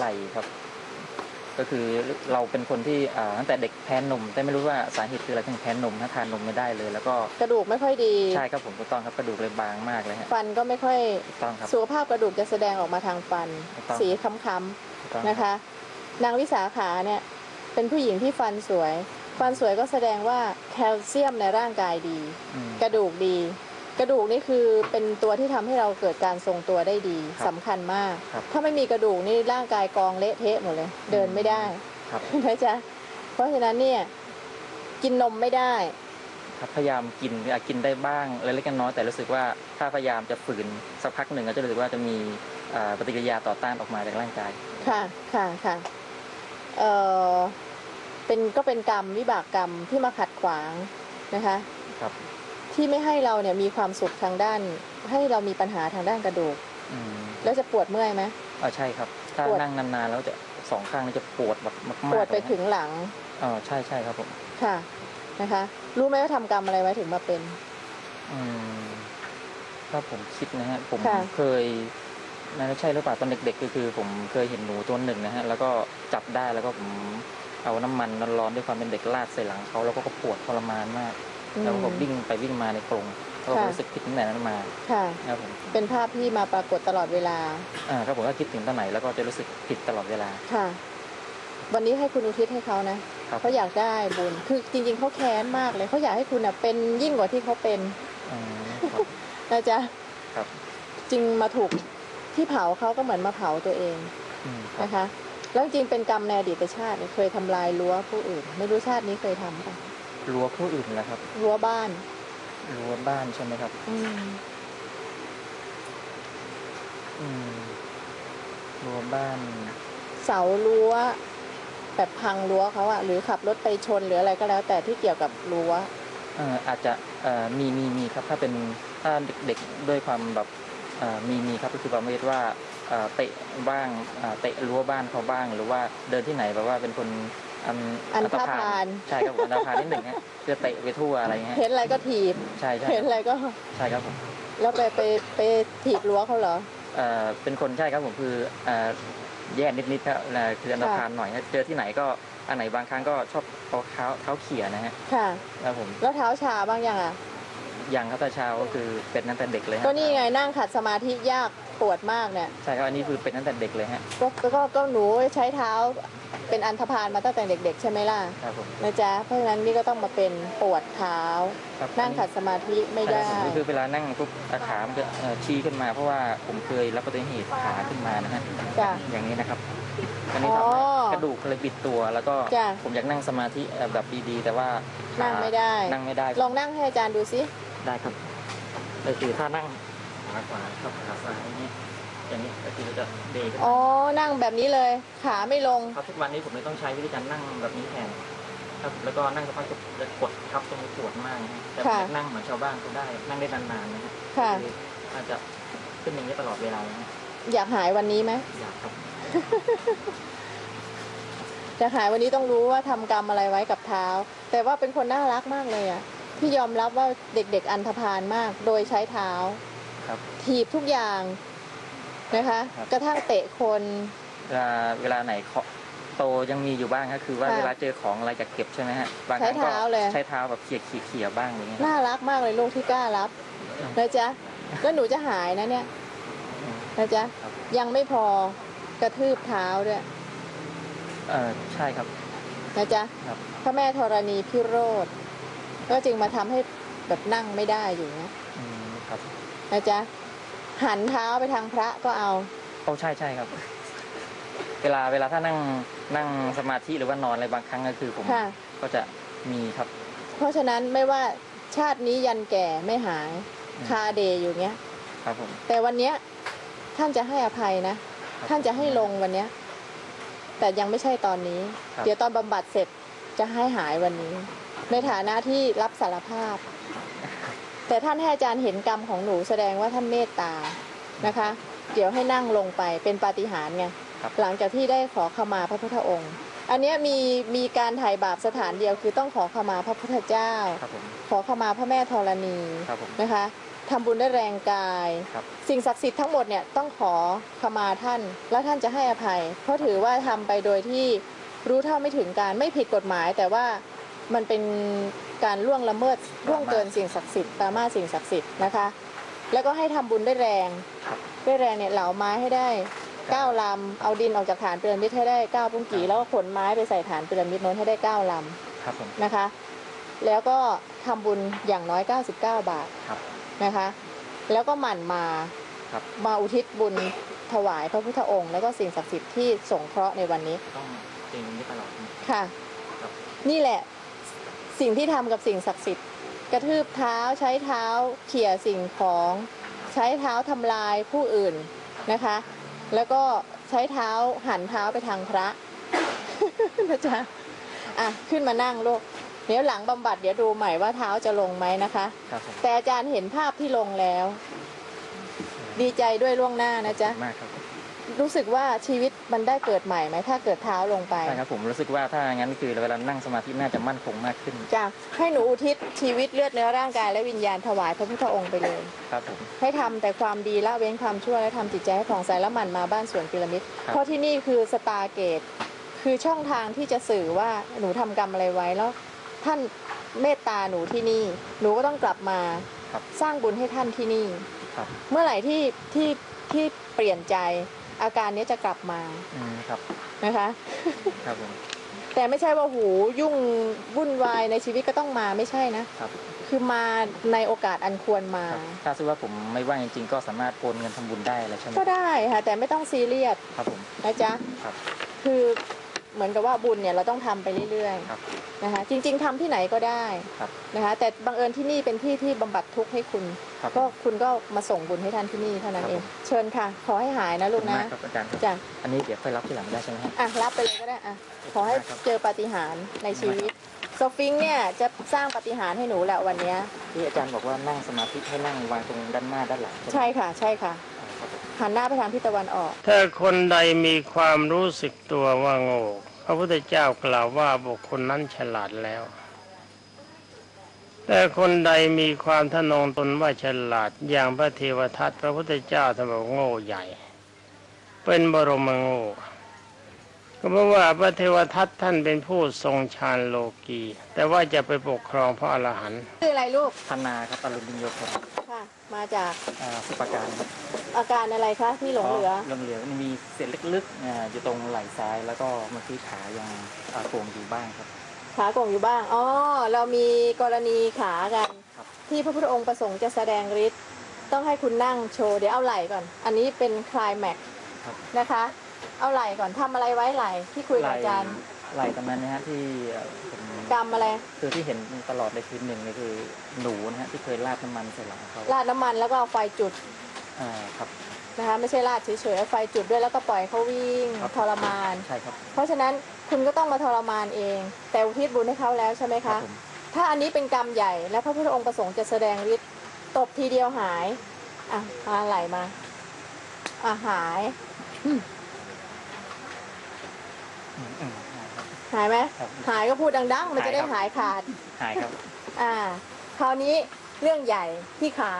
ไหลครับ ก็คือเราเป็นคนที่อ่าตั้งแต่เด็กแพ้นม แต่ไม่รู้ว่าสาเหตุคืออะไรถึงแพ้นมถ้าทานนมไม่ได้เลย แล้วก็กระดูกไม่ค่อยดีใช่ครับผมถูกต้องครับกระดูกเลยบางมากเลยฮะฟันก็ไม่ค่อยถูกต้องครับสุขภาพกระดูกจะแสดงออกมาทางฟันถูกต้องสีค้ำถูกต้องๆนะคะ นางวิสาขาเนี่ยเป็นผู้หญิงที่ฟันสวย ฟันสวยก็แสดงว่าแคลเซียมในร่างกายดีอืมกระดูกดี กระดูกนี่คือเป็นตัวที่ทำให้เราเกิดการทรงตัวได้ดีครับสำคัญมาก ครับถ้าไม่มีกระดูกนี่ร่างกายกองเละเทะหมดเลย เดินไม่ได้ครับ นะจ๊ะเพราะฉะนั้นเนี่ยกินนมไม่ได้ ครับพยายามกินอะกินได้บ้างเล็กๆน้อยๆแต่รู้สึกว่าถ้าพยายามจะฝืนสักพักหนึ่งก็จะรู้สึกว่าจะมีอ่าปฏิกิริยาต่อต้านออกมาจากร่างกาย ค่ะ ค่ะ ค่ะ เออเป็นก็เป็นกรรมวิบากกรรมที่มาขัดขวางนะคะ ครับ ที่ไม่ให้เราเนี่ยมีความสุขทางด้าน ให้เรามีปัญหาทางด้านกระดูก อืมแล้วจะปวดเมื่อยไหม อ่าใช่ครับ ถ้าปวด นั่งนานๆแล้วจะสองข้างนี่จะปวดแบบมากๆปวดไปเลยฮะถึงหลังอ๋อใช่ใช่ครับผมค่ะนะคะ รู้ไหมว่าทำกรรมอะไรไว้ถึงมาเป็น อืมถ้าผมคิดนะฮะผมค่ะ เคยน่าจะใช่หรือเปล่าตอนเด็ก ๆ ก็คือ ผมเคยเห็นหนูตัวหนึ่งนะฮะแล้วก็จับได้แล้วก็ผมเอาน้ำมันร้อนๆด้วยความเป็นเด็กราดใส่หลังเขาแล้วก็ปวดทรมานมาก แล้วก็วิ่งไปวิ่งมาในกรงแล้วก็ค่ะรู้สึกผิดตั้งแต่นั้นมาค่ะครับผมเป็นภาพที่มาปรากฏตลอดเวลาอ่าครับผมก็คิดถึงตอนไหนแล้วก็จะรู้สึกผิดตลอดเวลาค่ะ วันนี้ให้คุณอุทิศให้เขานะครับเขาอยากได้บุญคือจริง ๆเขาแค้นมากเลยเขาอยากให้คุณน่ะเป็นยิ่งกว่าที่เขาเป็นอืมครับนะจ๊ะครับจริงมาถูกที่เผาเขาก็เหมือนมาเผาตัวเองอืมครับนะคะ แล้วจริงเป็นกรรมในอดีตชาติเนี่ยเคยทำลายรั้วผู้อื่น ไม่รู้ชาตินี้เคยทำปะ รั้วผู้อื่นนะครับรั้วบ้านรั้วบ้านใช่ไหมครับ อืมอืมรั้วบ้าน เสารั้วแบบพังรั้วเขาอะหรือขับรถไปชนหรืออะไรก็แล้ว แต่ที่เกี่ยวกับรั้วเอ่ออาจจะเอ่อมีมีมีครับ ถ้าเป็นถ้าเด็กๆด้วยความแบบเอ่อมีมีครับก็คือประเภทว่าเอ่อเตะบ้างเอ่อเตะรั้วบ้านเขาบ้าง หรือว่าเดินที่ไหนแบบว่าเป็นคน อันอันตธพาลใช่ครับผมอันธพาลนิดหนึ่งฮะจะเตะไปทั่วอะไรเงี้ยเห็นอะไรก็ถีบใช่ใช่เห็นอะไรก็ใช่ครับผมแล้วไปไปไปถีบรั้วเขาเหรอเอ่อเป็นคนใช่ครับผมคือเอ่อแย่นิดๆครับเอ่อคืออันธพาลหน่อยฮะเจอที่ไหนก็อันไหนบางครั้งก็ชอบเอาเท้าเท้าเขี่ยนะฮะค่ะครับผมแล้วเท้าชาบ้างยังอะยังครับแต่เช้าก็คือเป็นตั้งแต่เด็กเลยฮะก็นี่ไงนั่งขัดสมาธิยากปวดมากเนี่ยใช่ครับอันนี้คือเป็นตั้งแต่เด็กเลยฮะก็ก็ก็ก็หนูใช้เท้า เป็นอันธพาลมาตั้งแต่เด็ก ๆ ใช่ไหมล่ะครับผมนะจ๊ะเพราะฉะนั้นนี่ก็ต้องมาเป็นปวดเท้า ครับนั่งขัดสมาธิไม่ได้ ใช่ครับผมคือเวลานั่งปุ๊บอะขามันจะเอ่อชี้ขึ้นมาเพราะว่าผมเคยรับอุบัติเหตุขาขึ้นมานะฮะจ้ะอย่างนี้นะครับอันนี้อ๋อทำให้กระดูกเลยบิดตัว แล้วก็จ้ะ ผมอยากนั่งสมาธิเอ่อแบบดีๆ แต่ว่าขานั่งไม่ได้ นั่งไม่ได้ลองนั่งให้อาจารย์ดูสิได้ครับก็คือถ้านั่งขาขวาครับขาซ้าย อย่างนี้อย่างนี้ก็คือจะเดขึ้นอ๋อ นั่งแบบนี้เลย ขาไม่ลง ครับทุกวันนี้ผมเลยต้องใช้วิธีการนั่งแบบนี้แทนครับแล้วก็นั่งสักพักจะกดทับตรงนี้ปวดมากนะฮะแต่ผมค่ะ อยากนั่งเหมือนชาวบ้านเขาได้นั่งได้นานๆนะฮะค่ะออาจจะขึ้นอย่างนี้ตลอดเวลานะฮะอยากหายวันนี้ไหมอยากครับ อยากหายวันนี้ต้องรู้ว่าทำกรรมอะไรไว้กับเท้า แต่ว่าเป็นคนน่ารักมากเลยอะพี่ยอมรับว่าเด็กๆอันธพาลมาก โดยใช้เท้าครับ ถีบทุกอย่าง นะคะ ครับ กระทั่งเตะคน เวลาเวลาไหนเคาะโตยังมีอยู่บ้างก็คือว่าค่ะเวลาเจอของอะไรจะเก็บใช่ไหมฮะบางครั้งใช้ก็เท้าเลย ใช้เท้าแบบเขี่ยเขี่ยเขี่ยบ้างอย่างเงี้ยน่ารักมากเลยลูกที่กล้ารับนะจ๊ะแล้วหนูจะหายนะเนี่ยนะจ๊ะครับ ยังไม่พอกระทืบเท้าด้วยเออใช่ครับ นะจ๊ะครับ พระแม่ธรณีพิโรธก็จึงมาทำให้แบบนั่งไม่ได้อยู่เนี้ยอืมครับนะจ๊ะ หันเท้าไปทางพระก็เอา โอ้ใช่ใช่ครับ เวลาเวลาถ้านั่งนั่งสมาธิหรือว่านอนอะไรบางครั้งก็คือผมค่ะ ก็จะมีครับ เพราะฉะนั้นไม่ว่าชาตินี้ยันแก่ไม่หายอืม คาเดย์อยู่เงี้ย ครับผม แต่วันเนี้ยท่านจะให้อภัยนะท่านจะให้ลงวันเนี้ย แต่ยังไม่ใช่ตอนนี้ ครับ เดี๋ยวตอนบำบัดเสร็จจะให้หายวันนี้ ในฐานะที่รับสารภาพ แต่ท่านให้อาจารย์เห็นกรรมของหนูแสดงว่าท่านเมตตานะคะ เดี๋ยวให้นั่งลงไปเป็นปาฏิหาริย์ไงครับหลังจากที่ได้ขอขมาพระพุทธองค์ อันเนี้ยมีมีการถ่ายบาปสถานเดียวคือต้องขอขมาพระพุทธเจ้าครับผมขอขมาพระแม่ธรณีครับผมนะคะทำบุญด้วยแรงกายครับสิ่งศักดิ์สิทธิ์ทั้งหมดเนี่ยต้องขอขมาท่าน แล้วท่านจะให้อภัย เพราะถือว่าทำไปโดยที่รู้เท่าไม่ถึงการไม่ผิดกฎหมายแต่ว่า มันเป็นการล่วงละเมิดล่วงเกินสิ่งศักดิ์สิทธิ์ตามาสิ่งศักดิ์สิทธิ์นะคะ แล้วก็ให้ทำบุญด้วยแรงครับด้วยแรงเนี่ยเหลาไม้ให้ได้เก้าลำเอาดินออกจากฐานพีระมิดให้ได้เก้าปุ้งกี่แล้วก็ขนไม้ไปใส่ฐานพีระมิดโน้นให้ได้เก้าลครับผมำนะคะ แล้วก็ทำบุญอย่างน้อย 99 บาทครับนะคะ แล้วก็หมั่นมาครับมาอุทิศบุญถวายพระพุทธองค์ แล้วก็สิ่งศักดิ์สิทธิ์ที่สงเคราะห์ในวันนี้ต้องเองนี้ตลอดค่ะครับนี่แหละ สิ่งที่ทำกับสิ่งศักดิ์สิทธิ์ กระทืบเท้าใช้เท้าเขี่ยสิ่งของ ใช้เท้าทำลายผู้อื่นนะคะ แล้วก็ใช้เท้าหันเท้าไปทางพระนะจ๊ะอะขึ้นมานั่งลูกเดี๋ยวหลังบำบัดเดี๋ยวดูใหม่ว่าเท้าจะลงไหมนะคะครับผมแต่อาจารย์เห็นภาพที่ลงแล้ว ดีใจด้วยล่วงหน้านะจ๊ะมากครับ รู้สึกว่าชีวิตมันได้เกิดใหม่ไหมถ้าเกิดเท้าลงไปใช่ครับผมรู้สึกว่าถ้างั้นคือเวลานั่งสมาธิน่าจะมั่นคงมากขึ้นจ้ะให้หนูอุทิศชีวิตเลือดเนื้อร่างกายและวิญญาณถวายพระพุทธองค์ไปเลยครับผมให้ทำแต่ความดีละเว้นความชั่วและทำจิตใจให้ผ่องใสและหมั่นมาบ้านสวนพีระมิดครับเพราะที่นี่คือสตาร์เกต คือช่องทางที่จะสื่อว่าหนูทำกรรมอะไรไว้แล้ว ท่านเมตตาหนูที่นี่ หนูก็ต้องกลับมาครับสร้างบุญให้ท่านที่นี่ครับเมื่อไหร่ที่ที่ที่เปลี่ยนใจ อาการนี้จะกลับมาอืมครับนะคะครับผมแต่ไม่ใช่ว่าหูยุ่งวุ่นวายในชีวิตก็ต้องมาไม่ใช่นะครับ คือมาในโอกาสอันควรมาครับถ้าซื้อว่าผมไม่ว่างจริงๆก็สามารถโอนเงินทำบุญได้เลยใช่ไหมก็ได้ค่ะ แต่ไม่ต้องซีเรียสครับผมนะจ๊ะครับคือเหมือนกับว่าบุญเนี่ยเราต้องทำไปเรื่อยครับ ๆนะคะ จริง ๆทำที่ไหนก็ได้ครับนะคะ แต่บังเอิญที่นี่เป็นที่ที่บำบัดทุกข์ให้คุณ ครับก็คุณก็มาส่งบุญให้ท่านที่นี่เท่านั้นครับเอง เชิญค่ะ ขอให้หายนะขลูอบกคุณนะมากครับอาจารย์ครับ จ้ะอันนี้เดี๋ยวค่อยรับทีหลังได้ใช่ไหมฮะ อะรับไปเลยก็ได้อะขอให้ครับ เจอปาฏิหาริย์ในชีวิตโซฟิงค์เนี่ยจะสร้างปาฏิหาริย์ให้หนูแหละวันเนี้ยที่อาจารย์บอกว่านั่งสมาธิให้นั่งวางตรงด้านหน้าด้านหลังไหมใช่ค่ะ ใช่ค่ะอ่าครับผมหันหน้าไปทางทิศตะวันออก ถ้าคนใดมีความรู้สึกตัวว่าโง่ พระพุทธเจ้ากล่าวว่าบุคคลนั้นฉลาดแล้ว แต่คนใดมีความทะนงตนว่าฉลาดอย่างพระเทวทัตพระพุทธเจ้าท่านบอกโง่ใหญ่ เป็นบรมโง่ก็เพราะว่าพระเทวทัตท่านเป็นผู้ทรงฌานโลกี แต่ว่าจะไปปกครองพระอรหันต์คืออะไรลูกพันนาครับอรุณยินโยครับค่ะมาจากอ่าสุปการครับอาการอะไรคะที่หลงเหลือหลงเหลือมันมีเศษลึกๆอ่าอยู่ตรงไหล่ซ้ายแล้วก็เมื่อกี้ขายังอ่าโก่งอยู่บ้างครับ ขาโก่งอยู่บ้าง อ๋อ เรามีกรณีขากัน ครับ ที่พระพุทธองค์ประสงค์จะแสดงฤทธิ์ ต้องให้คุณนั่งโชว์ เดี๋ยวเอาไหล่ก่อน อันนี้เป็นคลายแม็กครับ นะคะ เอาไหล่ก่อนทำอะไรไว้ไหล่ที่คุยกับอาจารย์ไหล่ตรงนั้นนะฮะที่เอ่อผมกรรมอะไร คือที่เห็นตลอดเลยคือหนึ่งเลยคือหนูนะฮะที่เคยราดน้ำมันใส่หลังเขาราดน้ำมันแล้วก็เอาไฟจุด อ่าครับ นะคะไม่ใช่ราดเฉยๆเอาไฟจุดด้วยแล้วก็ปล่อยเขาวิ่งครับ ทรมาน ใช่ครับ เพราะฉะนั้นคุณก็ต้องมาทรมานเอง แต่อุทิศบุญให้เขาแล้วใช่ไหมครัคะ บผม ถ้าอันนี้เป็นกรรมใหญ่และพระพุทธองค์ประสงค์จะแสดงฤทธิ์ตบทีเดียวหายอะมาไหลมาอะหายอืมอืมครับ หายไหมครับหายก็พูดดัง ๆ มันจะได้หายครับหายขาด หายครับ อ่า คราวนี้เรื่องใหญ่ที่ขา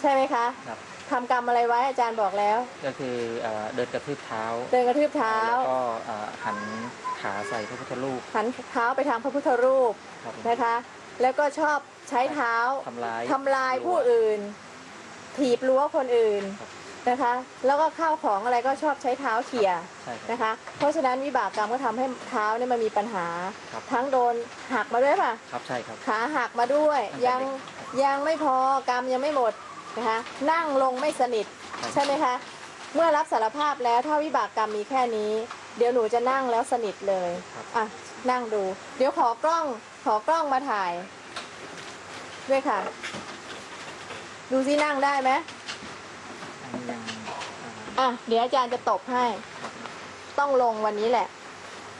ใช่ไหมคะ ครับ ทำกรรมอะไรไว้อาจารย์บอกแล้ว ก็คือเอ่อเดินกระทืบเท้าเดินกระทืบเท้า แล้วก็เอ่อหันขาใส่พระพุทธรูปหันเท้าไปทางพระพุทธรูปครับผม นะคะ แล้วก็ชอบใช้เท้าทำลายทำลายผู้อื่น ถีบรั้วคนอื่นครับ นะคะ แล้วก็ข้าวของอะไรก็ชอบใช้เท้าเขี่ยใช่ครับ นะคะ เพราะฉะนั้นวิบากกรรมก็ทำให้เท้าเนี่ยมันมีปัญหา ครับ ทั้งโดนหักมาด้วยป่ะ ครับใช่ครับ ขาหักมาด้วย ตั้งแต่ยังเด็ก ยังไม่พอกรรมยังไม่หมด นะคะนั่งลงไม่สนิทครับใช่ไหมคะเมื่อรับสารภาพแล้วถ้าวิบากกรรมมีแค่นี้ เดี๋ยวหนูจะนั่งแล้วสนิทเลยครับอะนั่งดู เดี๋ยวขอกล้องขอกล้องมาถ่าย ด้วยค่ะ ดูซินั่งได้ไหมอันนี้ยังอ่าอะเดี๋ยวอาจารย์จะตบให้ครับต้องลงวันนี้แหละ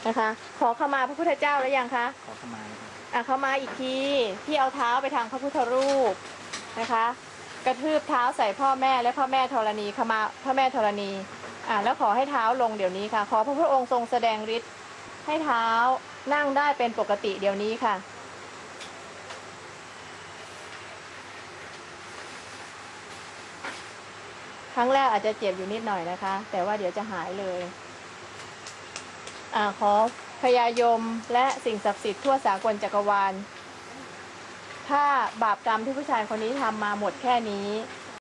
นะคะ ขอขมาพระพุทธเจ้าแล้วยังคะขอเข้ามานะครับอะเข้ามาอีกทีที่เอาเท้าไปทางพระพุทธรูปนะคะ กระทืบเท้าใส่พ่อแม่และพ่อแม่ธรณีขมาพ่อแม่ธรณีอ่าแล้วขอให้เท้าลงเดี๋ยวนี้ค่ะ ขอพระพุทธองค์ทรงแสดงฤทธิ์ให้เท้านั่งได้เป็นปกติเดี๋ยวนี้ค่ะ ครั้งแรกอาจจะเจ็บอยู่นิดหน่อยนะคะ แต่ว่าเดี๋ยวจะหายเลยอ่าขอพยายมและสิ่งศักดิ์สิทธิ์ทั่วสากลจักรวาล ถ้าบาปกรรมที่ผู้ชายคนนี้ทำมาหมดแค่นี้